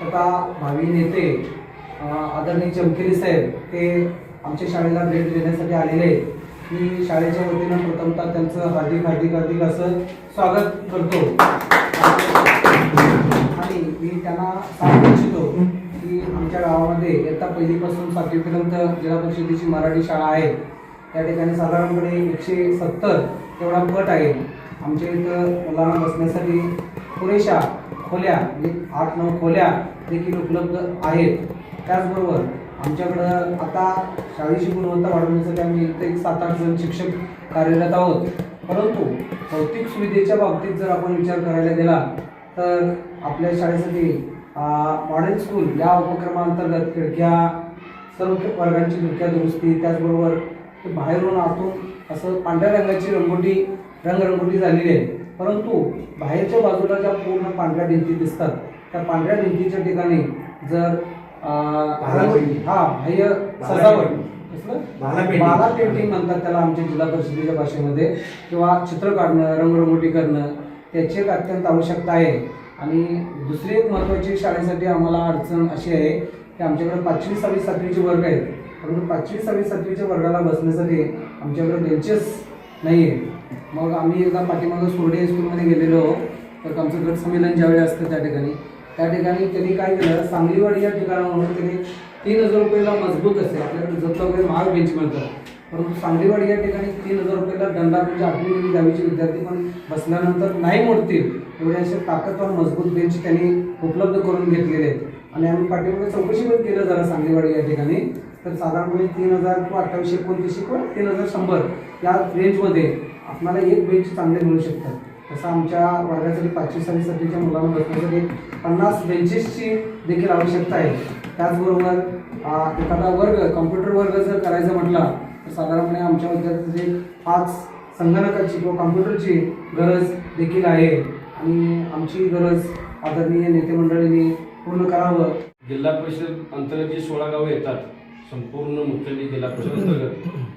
आदरणीय तथा भावी नेते आदरणीय चमकेरी साहेब ते आमच्या शाळेला भेट देण्यासाठी आलेले आहेत. मी शाळेच्या वतीनं प्रथमतः त्यांचं हार्दिक हार्दिक हार्दिक असं स्वागत करतो. आणि मी त्यांना सांगू इच्छितो की आमच्या गावामध्ये इयत्ता पहिलीपासून सातवीपर्यंत जिल्हा परिषदेची मराठी शाळा आहे. त्या ठिकाणी साधारणपणे एकशे सत्तर तेवढा पट आहे. आमच्या इथं मुलांना बसण्यासाठी पुरेशा खोल्या म्हणजे आठ नऊ खोल्या देखील उपलब्ध आहेत. त्याचबरोबर आमच्याकडं आता शाळेची गुणवत्ता वाढवण्यासाठी आम्ही इथं एक सात आठ जण शिक्षक कार्यरत आहोत. परंतु भौतिक सुविधेच्या बाबतीत जर आपण विचार करायला गेला तर आपल्या शाळेसाठी मॉडेल स्कूल या उपक्रमांतर्गत खिडक्या सर्व वर्गांची खिडक्या दुरुस्ती त्याचबरोबर बाहेरून आतून असं पांढऱ्या रंगाची रंगोटी रंगरंगोटी झालेली आहे. परंतु बाहेरच्या बाजूला ज्या पूर्ण पांढऱ्या भिंती दिसतात त्या पांढऱ्या भिंतीच्या ठिकाणी जर. हा बाह्य सजावट. भाला पेंटिंग म्हणतात त्याला आमच्या जिल्हा परिषदेच्या भाषेमध्ये किंवा चित्र काढणं रंगरंगोटी करणं त्याची एक अत्यंत आवश्यकता आहे. आणि दुसरी एक महत्त्वाची शाळेसाठी आम्हाला अडचण अशी आहे की आमच्याकडे पाचवी सहावी सातवीचे वर्ग आहेत. परंतु पाचवी सहावी सातवीच्या वर्गाला बसण्यासाठी आमच्याकडे बेंचेस नाही आहे मग आम्ही एकदा पाठीमागं सोर्डे स्कूलमध्ये गेलेलो तर आमचं गट संमेलन ज्यावेळी असतं त्या ठिकाणी. त्या ठिकाणी त्यांनी काय केलं सांगलीवाडी या ठिकाणावरून त्यांनी तीन हजार रुपयाला मजबूत असते. आपल्याकडे जत वगैरे महाग बेंच मिळतात परंतु सांगलीवाडी या ठिकाणी तीन हजार रुपयाला दंडा म्हणजे आठवी दहावीचे विद्यार्थी पण बसल्यानंतर नाही मोडतील. एवढे असे ताकदवर मजबूत बेंच त्यांनी उपलब्ध करून घेतलेले आहेत. आणि आम्ही पाठीमागे चौकशी पण केलं जरा सांगलीवाडी या ठिकाणी. तर साधारणपणे तीन हजार किंवा अठ्ठावीसशे एकोणतीसशे किंवा तीन हजार शंभर या रेंजमध्ये आपल्याला एक बेंच चांगले मिळू शकतात. तसं आमच्या वर्गासाठी पाचवी सहावी सध्याच्या मुलांना बसण्यासाठी पन्नास बेंचेसची देखील आवश्यकता आहे. त्याचबरोबर एखादा वर्ग कम्प्युटर वर्ग जर करायचा म्हटला तर साधारणपणे आमच्या विद्यार्थ्यांचे पाच संगणकाची किंवा कॉम्प्युटरची गरज देखील आहे. आणि आमची गरज आदरणीय नेते मंडळींनी पूर्ण करावं. जिल्हा परिषद अंतर्गत जी सोळा गावं येतात संपूर्ण मुख्यमंत्री जिल्हा परिषद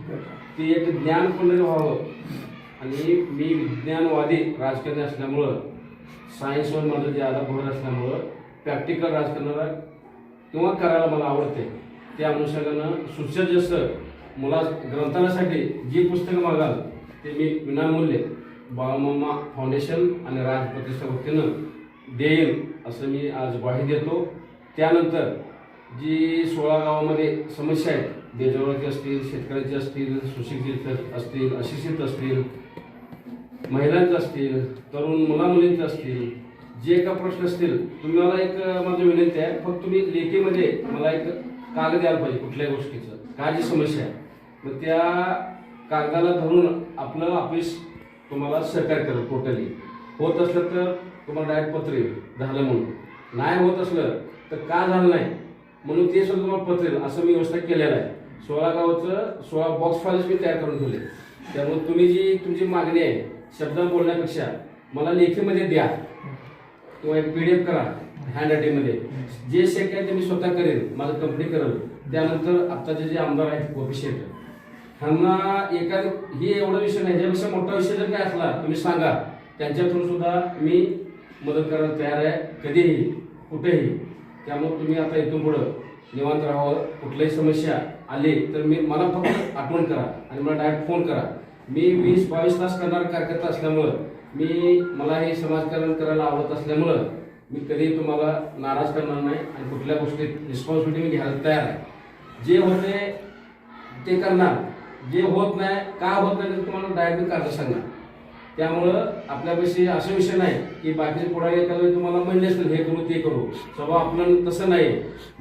ते ती एक ज्ञानपूर्ण व्हावं. आणि मी विज्ञानवादी राजकारणी असल्यामुळं सायन्सवर माझं ज्यादा भर असल्यामुळं प्रॅक्टिकल राजकारणाला किंवा करायला मला आवडते. त्या अनुषंगानं सुसज्ज मुला ग्रंथालयासाठी जी पुस्तकं मागाल ते मी विनामूल्य बाळमामा फाउंडेशन आणि राज प्रतिष्ठा वतीनं देईन असं मी आज ग्वाही देतो. त्यानंतर जी सोळा गावामध्ये समस्या आहेत बेजवळाची असतील शेतकऱ्यांची असतील सुशिक्षित असतील अशिक्षित असतील महिलांचे असतील तरुण मुलामुलींचे असतील जे का प्रश्न असतील तुम्ही मला एक माझी माझं विनंती आहे फक्त तुम्ही लेखीमध्ये मला एक कागद द्यायला पाहिजे कुठल्याही गोष्टीचं. काय जी समस्या आहे? मग त्या कागदाला धरून आपलं ऑफिस तुम्हाला सहकार्य करेल टोटली होत असलं तर तुम्हाला डायरेक्ट पत्र येईल झालं म्हणून. नाही होत असलं तर का झालं नाही? म्हणून ते सुद्धा तुम्हाला पचेल असं मी व्यवस्था केलेलं आहे. सोळा गावाचं सोळा बॉक्स फाईल्स मी तयार करून ठेवले त्यामुळे तुम्ही जी तुमची मागणी आहे शब्द बोलण्यापेक्षा मला लेखीमध्ये द्या. किंवा एक पी डी एफ करा हँड रायटिंगमध्ये जे शक्य आहे ते मी स्वतः करेन. माझं कंपनी करेल. त्यानंतर आत्ताचे जे आमदार आहेत ऑफिशियल ह्यांना एका ही एवढा विषय नाही. ज्यापेक्षा मोठा विषय जर काय असला तुम्ही सांगा. त्यांच्या थ्रू सुद्धा मी मदत करायला तयार आहे. कधीही कुठेही. त्यामुळे तुम्ही आता इथून पुढं निवांत राहावं. कुठल्याही समस्या आली तर मी मला फक्त आठवण करा आणि मला डायरेक्ट फोन करा. मी वीस बावीस तास करणारा कार्यकर्ता असल्यामुळं मी मला हे समाजकारण करायला आवडत असल्यामुळं मी कधीही तुम्हाला नाराज करणार नाही आणि कुठल्या गोष्टीत रिस्पॉन्सिबिलिटी मी घ्यायला तयार आहे. जे होते ते करणार. जे होत नाही का होत नाही ते तुम्हाला डायरेक्ट कारण सांगणार. त्यामुळं आपल्यापाशी असा विषय नाही की बाकीचे पुढारी एखाद्या तुम्हाला म्हणले असतील हे करू ते करू. स्वभाव आपलं तसं नाही.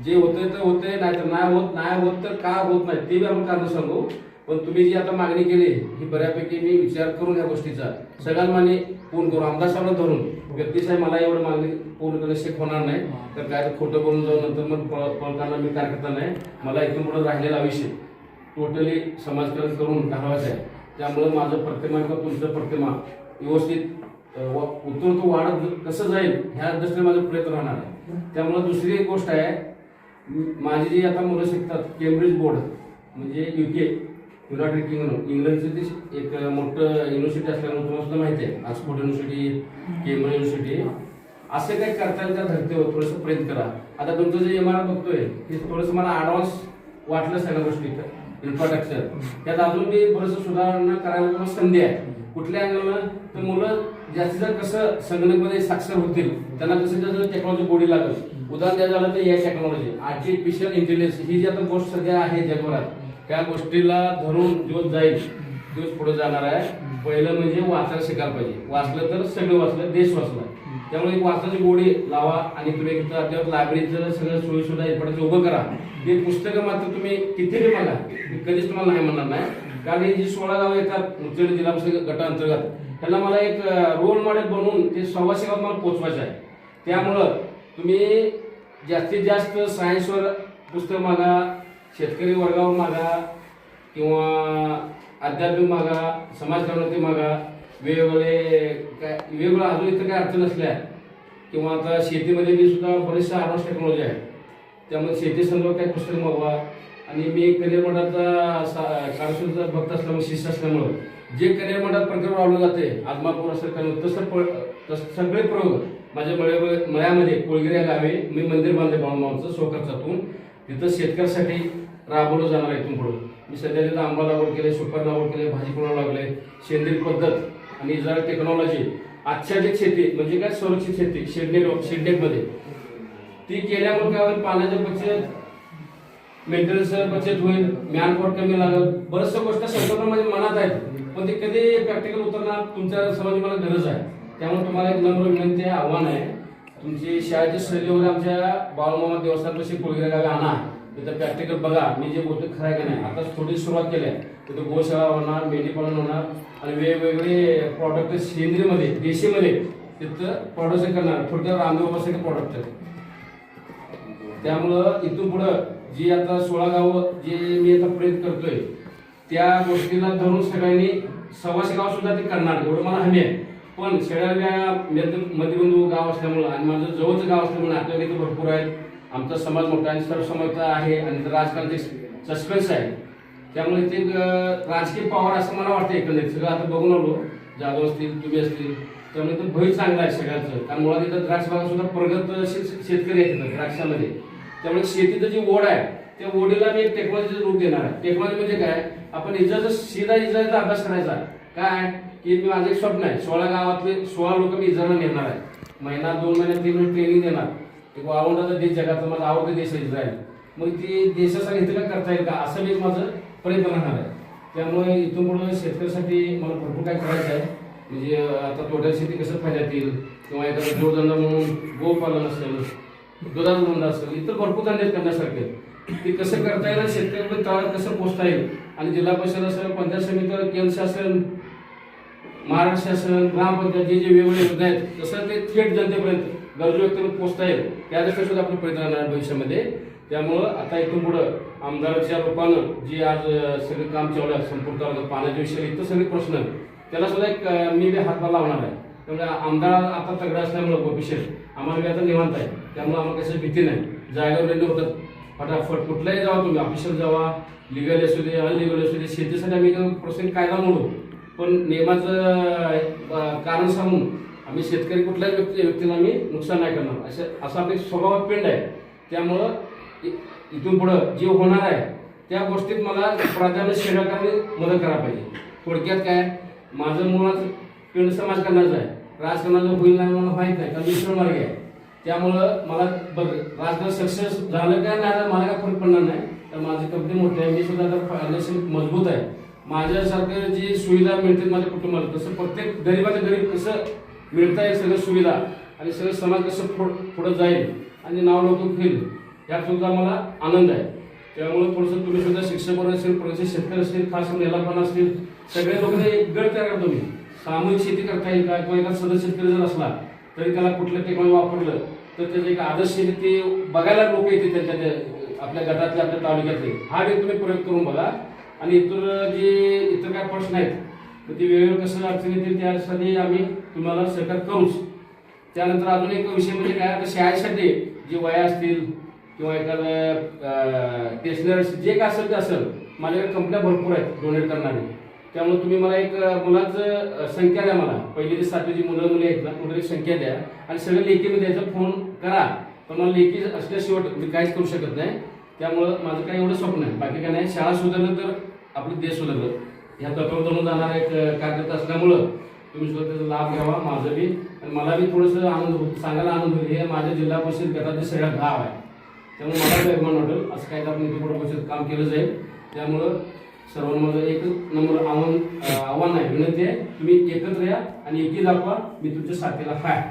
जे होतंय तर होतंय नाही तर नाही होत नाही होत तर का होत नाही ते बी आपण कारण सांगू. पण तुम्ही जी आता मागणी केली ही बऱ्यापैकी मी विचार करून या गोष्टीचा. सगळ्यांनी पूर्ण करू आमदार साहेबांना धरून. व्यक्ती साहेब मला एवढं मागणी पूर्ण करणं शक्य होणार नाही. तर काय खोटं बोलून जाऊन नंतर मग पळ- पळताना मी कार्यकर्ता नाही. मला इथून पुढे राहिलेला आयुष्य टोटली समाजकारण करून घालवायचं आहे. त्यामुळं माझं प्रतिमा किंवा तुमचं प्रतिमा व्यवस्थित उतरतो वाढत कसं जाईल ह्या दृष्टीने माझा प्रयत्न राहणार आहे. त्यामुळं दुसरी एक गोष्ट आहे माझी जी आता मुलं शिकतात केम्ब्रिज बोर्ड म्हणजे युके युनायटेड किंगडम इंग्लंडचं ते एक मोठं युनिव्हर्सिटी असल्यामुळे तुम्हाला सुद्धा माहिती आहे. ऑक्सफोर्ड युनिव्हर्सिटी केम्ब्रिज युनिव्हर्सिटी असे काही करता येईल त्या धर्तीवर थोडंसं प्रयत्न करा. आता तुमचं जे इमारत बघतोय ते थोडंसं मला ॲडव्हान्स वाटलं सगळ्या गोष्टी इन्फ्रास्ट्रक्चर त्यात अजून बी बरंच सुधारणा करायला किंवा संधी आहे. कुठल्या अँगलनं तर मुलं जास्तीत जास्त कसं संगणकमध्ये साक्षर होतील त्यांना कसं त्याचं टेक्नॉलॉजी गोडी लागेल. उदाहरण द्यायचं झालं तर या टेक्नॉलॉजी आर्टिफिशियल इंटेलिजन्स ही जी आता गोष्ट सध्या आहे जगभरात त्या गोष्टीला धरून दिवस जाईल दिवस पुढे जाणार आहे. पहिलं म्हणजे वाचायला शिकायला पाहिजे. वाचलं तर सगळं वाचलं देश वाचला. त्यामुळे एक वाचनाची गोडी लावा आणि तुम्ही इथं अद्याप लायब्ररीचं सगळं सोयी सुद्धा उभं करा. हे पुस्तकं मात्र तुम्ही कितीही मागा कधीच तुम्हाला नाही म्हणणार नाही. कारण ही जी सोळा गावं येतात मुंचडी जिल्हा पुस्तक गटांतर्गत त्यांना मला एक रोल मॉडेल बनवून ते सव्वाशे गावात मला पोचवायचं आहे. त्यामुळं तुम्ही जास्तीत जास्त सायन्सवर पुस्तक मागा शेतकरी वर्गावर मागा किंवा आध्यात्मिक मागा समाजकारणाचे मागा वेगवेगळे काय वेगवेगळं अजून इथं काय अडचण असल्या किंवा आता शेतीमध्ये मी सुद्धा बरेचशा ॲडव्हान्स टेक्नॉलॉजी आहे त्यामुळे शेती संदर्भात काही पुस्तक मागवा. आणि मी करिअर मठाचा कार्यशाळेचा भक्त असल्यामुळे शिष्य असल्यामुळं जे करिअर मंडळात प्रकरण वाढलं जाते आदमापूर असेल कारण तसं प तसं सगळे प्रयोग माझ्या मळ्या मळ्यामध्ये कोळगिरी या गावी मी मंदिर बांधले बाळूमावचं स्वखर्चातून तिथं शेतकऱ्यासाठी राबवलं जाणार आहे इथून पुढं. मी सध्या तिथं आंबा लागवड केले सुपर लागवड केले भाजीपाला लागले सेंद्रिय पद्धत आणि जरा टेक्नॉलॉजी आच्छादित शेती म्हणजे काय सुरक्षित शेती शेडनेट शेडनेटमध्ये ती केल्यामुळे काय होईल? पाण्याची बचत मेंटेनन्स बचत होईल मॅनपॉवर कमी लागेल. बऱ्याचशा गोष्टी संकल्पना माझ्या मनात आहेत पण ते कधी प्रॅक्टिकल उतरणार तुमच्या समाजाची मला गरज आहे. त्यामुळे तुम्हाला एक नम्र विनंती आहे आव्हान आहे. तुमची शाळेची सहली आमच्या बाळमामा देवस्थानपाशी कुळगिरा गावी आणा. तिथं प्रॅक्टिकल बघा मी जे बोलतो खरं आहे का नाही? आता थोडी सुरुवात केली आहे. तिथं गोशाळा होणार मेंढीपालन होणार आणि वेगवेगळे प्रॉडक्ट सेंद्रीमध्ये देशीमध्ये तिथं प्रोडक्शन करणार. थोडक्यात रामदेवासाठी प्रॉडक्ट आहे त्यामुळं इथून पुढं जी आता सोळा गावं जे मी आता प्रयत्न करतोय त्या गोष्टीला धरून सगळ्यांनी सव्वाशे गाव सुद्धा ते करणार. एवढं मला हमी आहे. पण शेळ्या मध्यबंधू गाव असल्यामुळं आणि माझं जवळचं गाव असल्यामुळे आपल्याकडे भरपूर आहेत. आमचा समाज मोठा आणि सर्व आहे आणि इथं राजकारणाचे सस्पेन्स आहे त्यामुळे ते राजकीय पॉवर असं मला वाटतं एकंदरीत. सगळं आता बघून आलो. जाधव असतील तुम्ही असतील. त्यामुळे तर भय चांगला आहे सगळ्यांचं. कारण मुळात इथं द्राक्ष भागात सुद्धा प्रगत शेतकरी आहेत द्राक्षामध्ये. त्यामुळे शेतीचं जी ओढ आहे त्या ओढीला मी एक टेक्नॉलॉजीचं रूप देणार आहे. टेक्नॉलॉजी म्हणजे काय? आपण इजाचा सीधा इजाचा अभ्यास करायचा. काय? की मी माझं एक स्वप्न आहे. सोळा गावातले सोळा लोक मी इजाला नेणार आहे. महिना दोन महिने तीन महिने ट्रेनिंग देणार. एक आवडता देश जगातला माझा आवडता देश आहे इस्रायल. मग ती देशासाठी इथं करता येईल का? असं मी एक माझं प्रयत्न राहणार आहे. त्यामुळे इथून पुढे शेतकऱ्यासाठी मला भरपूर काय करायचं आहे. म्हणजे आता तोट्या शेती कसं फायद्यात येईल? किंवा एखादा जोडधंदा म्हणून गोपालन असेल दुधाचा धंदा असेल इतर भरपूर धंदे करण्यासारखे ते कसं करता येईल आणि शेतकऱ्यांपर्यंत तळात कसं पोचता येईल? आणि जिल्हा परिषद असेल पंचायत समिती केंद्र शासन महाराष्ट्र शासन ग्रामपंचायत जे जे वेगवेगळे योजना आहेत तसं ते थेट जनतेपर्यंत गरजू व्यक्ती पोचता येईल. त्या दृष्टीने सुद्धा आपण प्रयत्न राहणार भविष्यामध्ये. त्यामुळं आता इथून पुढं आमदाराच्या रूपानं जी आज सगळं सगळे काम चालू आहे संपूर्ण पाण्याच्या विषयी इतर सगळे प्रश्न त्याला सुद्धा एक मी हातभार लावणार आहे. त्यामुळे आमदार आता तगडा असल्यामुळं ऑफिशियल आम्हाला आता निवांत आहे. त्यामुळे आम्हाला कसं भीती नाही. जागेवर रेल्वे होतात फटाफट कुठलाही जावा तुम्ही ऑफिशियल जावा लिगल असू दे अनलिगल असू दे शेतीसाठी आम्ही प्रोसेस कायदा म्हणू पण नियमाचं कारण सांगून आम्ही शेतकरी कुठल्याही व्यक्ती व्यक्तीला आम्ही नुकसान नाही करणार. असं असा आपली स्वभावात पेंड आहे. त्यामुळं इ- इथून पुढं जे होणार आहे त्या गोष्टीत मला प्राधान्य सेवकांनी मदत करायला पाहिजे. थोडक्यात काय माझं मुळात पेंड समाज आहे. राजकारणाचं होईल नाही मला माहीत नाही. कारण मिश्र मार्ग आहे. त्यामुळं मला बघ राजकारण सक्सेस झालं काय नाही झालं मला काय फरक पडणार नाही. तर माझी कंपनी मोठी आहे. मी सुद्धा आता फायनान्शियल मजबूत आहे. माझ्यासारखं जी सुविधा मिळते माझ्या कुटुंबाला तसं प्रत्येक गरीबाच्या गरीब कसं मिळता येईल सगळं सुविधा आणि सगळं समाज कसं पुढं पुढं जाईल आणि नाव लोक होईल यातसुद्धा मला आनंद आहे. त्यामुळे थोडंसं तुम्ही सुद्धा शिक्षक असेल प्रगतशील शेतकरी असतील खास करून पण असतील सगळे लोक एक गट तयार करा तुम्ही. सामूहिक शेती करता येईल का? किंवा एखादा सदस्य शेतकरी जर असला तरी त्याला कुठलं टेक्नॉलॉजी वापरलं तर त्याचं एक आदर्श ते बघायला लोक येते त्यांच्या आपल्या गटातले आपल्या तालुक्यातले. हा एक तुम्ही प्रयोग करून बघा. आणि इतर जे इतर काय प्रश्न आहेत तर ते वेळेवर कसं अडचण येतील त्यासाठी आम्ही तुम्हाला सहकार करूच. त्यानंतर अजून एक विषय म्हणजे काय आता शाळेसाठी जे वया असतील किंवा एखादं स्टेशनरी जे काय असेल ते असेल माझ्याकडे कंपन्या भरपूर आहेत डोनेट करणारे. त्यामुळे तुम्ही मला एक मुलाचं संख्या द्या मला. पहिली ते सातवीची मुलं मुली आहेत ना मुलाची संख्या द्या. आणि सगळ्या लेखीमध्ये याचा फोन करा. पण मला लेखी असल्याशिवाय मी काहीच करू शकत नाही. त्यामुळं माझं काही एवढं स्वप्न आहे. बाकी काय नाही शाळा सुधारलं तर आपलं देश सुधारलं. ह्या तत्वावरून जाणारा एक कार्यरत असल्यामुळं तुम्ही सुद्धा त्याचा लाभ घ्यावा माझं बी. आणि मला बी थोडंसं आनंद होतो सांगायला आनंद होईल. हे माझ्या जिल्हा परिषद गटातील सगळ्यात गाव आहे. त्यामुळे मला अभिमान वाटेल असं काही आपण इथे पुढे परिषद काम केलं जाईल. त्यामुळं सर्वांना माझं एक नंबर आव्हान आव्हान आहे विनंती आहे. तुम्ही एकत्र या आणि एकी दाखवा मी तुमच्या साथीला हाय.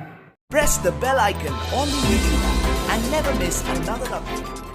Press the bell icon on the YouTube and never miss another update.